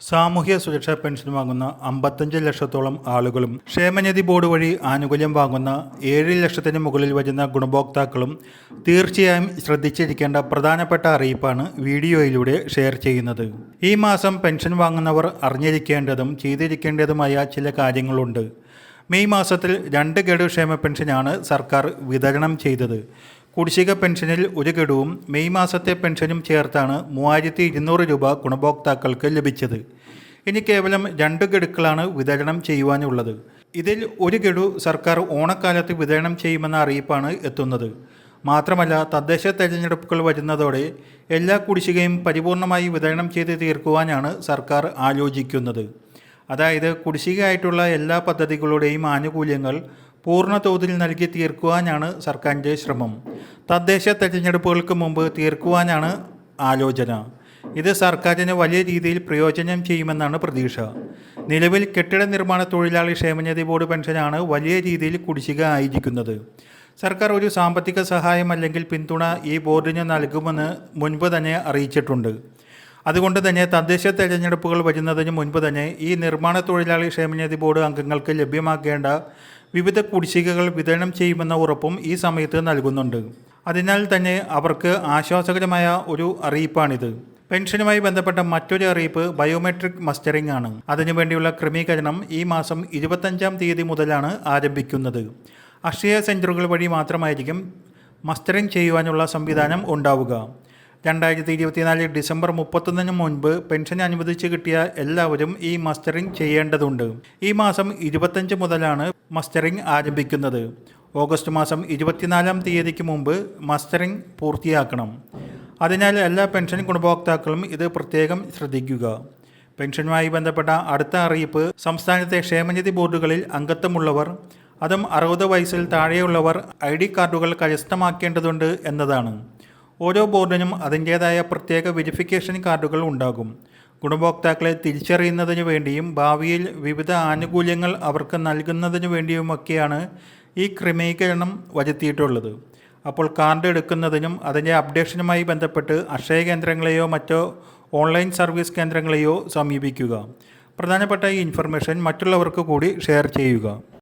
സാമൂഹ്യ സുരക്ഷാ പെൻഷൻ വാങ്ങുന്ന അമ്പത്തഞ്ച് ലക്ഷത്തോളം ആളുകളും ക്ഷേമനിധി ബോർഡ് വഴി ആനുകൂല്യം വാങ്ങുന്ന ഏഴ് ലക്ഷത്തിന് മുകളിൽ വരുന്ന ഗുണഭോക്താക്കളും തീർച്ചയായും ശ്രദ്ധിച്ചിരിക്കേണ്ട പ്രധാനപ്പെട്ട അറിയിപ്പാണ് വീഡിയോയിലൂടെ ഷെയർ ചെയ്യുന്നത്. ഈ മാസം പെൻഷൻ വാങ്ങുന്നവർ അറിഞ്ഞിരിക്കേണ്ടതും ചെയ്തിരിക്കേണ്ടതുമായ ചില കാര്യങ്ങളുണ്ട്. മെയ് മാസത്തിൽ രണ്ട് ഗഡു ക്ഷേമ പെൻഷനാണ് സർക്കാർ വിതരണം ചെയ്തത്. കുടിശ്ശിക പെൻഷനിൽ ഒരു ഗഡുവും മെയ് മാസത്തെ പെൻഷനും ചേർത്താണ് മൂവായിരത്തി ഇരുന്നൂറ് രൂപ ഗുണഭോക്താക്കൾക്ക് ലഭിച്ചത്. ഇനി കേവലം രണ്ട് ഗഡുക്കളാണ് വിതരണം ചെയ്യുവാനുള്ളത്. ഇതിൽ ഒരു ഗഡു സർക്കാർ ഓണക്കാലത്ത് വിതരണം ചെയ്യുമെന്ന അറിയിപ്പാണ് എത്തുന്നത്. മാത്രമല്ല തദ്ദേശ തെരഞ്ഞെടുപ്പുകൾ വരുന്നതോടെ എല്ലാ കുടിശ്ശികയും പരിപൂർണമായി വിതരണം ചെയ്ത് തീർക്കുവാനാണ് സർക്കാർ ആലോചിക്കുന്നത്. അതായത് കുടിശ്ശികയായിട്ടുള്ള എല്ലാ പദ്ധതികളുടെയും ആനുകൂല്യങ്ങൾ പൂർണ തോതിൽ നൽകി തീർക്കുവാനാണ് സർക്കാരിന്റെ ശ്രമം. തദ്ദേശ തെരഞ്ഞെടുപ്പുകൾക്ക് മുമ്പ് തീർക്കുവാനാണ് ആലോചന. ഇത് സർക്കാരിന് വലിയ രീതിയിൽ പ്രയോജനം ചെയ്യുമെന്നാണ് പ്രതീക്ഷ. നിലവിൽ കെട്ടിട നിർമ്മാണ തൊഴിലാളി ക്ഷേമനിധി ബോർഡ് പെൻഷനാണ് വലിയ രീതിയിൽ കുടിശ്ശിക ആയിരിക്കുന്നത്. സർക്കാർ ഒരു സാമ്പത്തിക സഹായം അല്ലെങ്കിൽ പിന്തുണ ഈ ബോർഡിന് നൽകുമെന്ന് മുൻപ് തന്നെ അറിയിച്ചിട്ടുണ്ട്. അതുകൊണ്ട് തന്നെ തദ്ദേശ തെരഞ്ഞെടുപ്പുകൾ വരുന്നതിന് മുൻപ് തന്നെ ഈ നിർമ്മാണ തൊഴിലാളി ക്ഷേമനിധി ബോർഡ് അംഗങ്ങൾക്ക് ലഭ്യമാക്കേണ്ട വിവിധ കുടിശ്ശികകൾ വിതരണം ചെയ്യുമെന്ന ഉറപ്പും ഈ സമയത്ത് നൽകുന്നുണ്ട്. അതിനാൽ തന്നെ അവർക്ക് ആശ്വാസകരമായ ഒരു അറിയിപ്പാണിത്. പെൻഷനുമായി ബന്ധപ്പെട്ട മറ്റൊരു അറിയിപ്പ് ബയോമെട്രിക് മസ്റ്ററിംഗ് ആണ് അതിനുവേണ്ടിയുള്ള ക്രമീകരണം ഈ മാസം ഇരുപത്തഞ്ചാം തീയതി മുതലാണ് ആരംഭിക്കുന്നത്. അക്ഷയ സെന്ററുകൾ വഴി മാത്രമായിരിക്കും മസ്റ്ററിംഗ് ചെയ്യുവാനുള്ള സംവിധാനം ഉണ്ടാവുക. രണ്ടായിരത്തി ഇരുപത്തിനാല് ഡിസംബർ മുപ്പത്തൊന്നിന് മുൻപ് പെൻഷൻ അനുവദിച്ച് കിട്ടിയ എല്ലാവരും ഈ മസ്റ്ററിംഗ് ചെയ്യേണ്ടതുണ്ട്. ഈ മാസം ഇരുപത്തഞ്ച് മുതലാണ് മസ്റ്ററിംഗ് ആരംഭിക്കുന്നത്. ഓഗസ്റ്റ് മാസം ഇരുപത്തിനാലാം തീയതിക്ക് മുമ്പ് മസ്റ്ററിംഗ് പൂർത്തിയാക്കണം. അതിനാൽ എല്ലാ പെൻഷൻ ഗുണഭോക്താക്കളും ഇത് പ്രത്യേകം ശ്രദ്ധിക്കുക. പെൻഷനുമായി ബന്ധപ്പെട്ട അടുത്ത അറിയിപ്പ് സംസ്ഥാനത്തെ ക്ഷേമനിധി ബോർഡുകളിൽ അംഗത്വമുള്ളവർ അതും അറുപത് വയസ്സിൽ താഴെയുള്ളവർ ഐ ഡി കാർഡുകൾ കരസ്ഥമാക്കേണ്ടതുണ്ട് എന്നതാണ്. ഓരോ ബോർഡിനും അതിന്റേതായ പ്രത്യേക വെരിഫിക്കേഷൻ കാർഡുകൾ ഉണ്ടാകും. ഗുണഭോക്താക്കളെ തിരിച്ചറിയുന്നതിനു വേണ്ടിയും ഭാവിയിൽ വിവിധ ആനുകൂല്യങ്ങൾ അവർക്ക് നൽകുന്നതിനു വേണ്ടിയുമൊക്കെയാണ് ഈ ക്രമീകരണം വരുത്തിയിട്ടുള്ളത്. അപ്പോൾ കാർഡ് എടുക്കുന്നതിനും അതിന്റെ അപ്ഡേഷനുമായി ബന്ധപ്പെട്ട് അക്ഷയ കേന്ദ്രങ്ങളെയോ മറ്റോ ഓൺലൈൻ സർവീസ് കേന്ദ്രങ്ങളെയോ സമീപിക്കുക. പ്രധാനപ്പെട്ട ഈ ഇൻഫർമേഷൻ മറ്റുള്ളവർക്ക് കൂടി ഷെയർ ചെയ്യുക.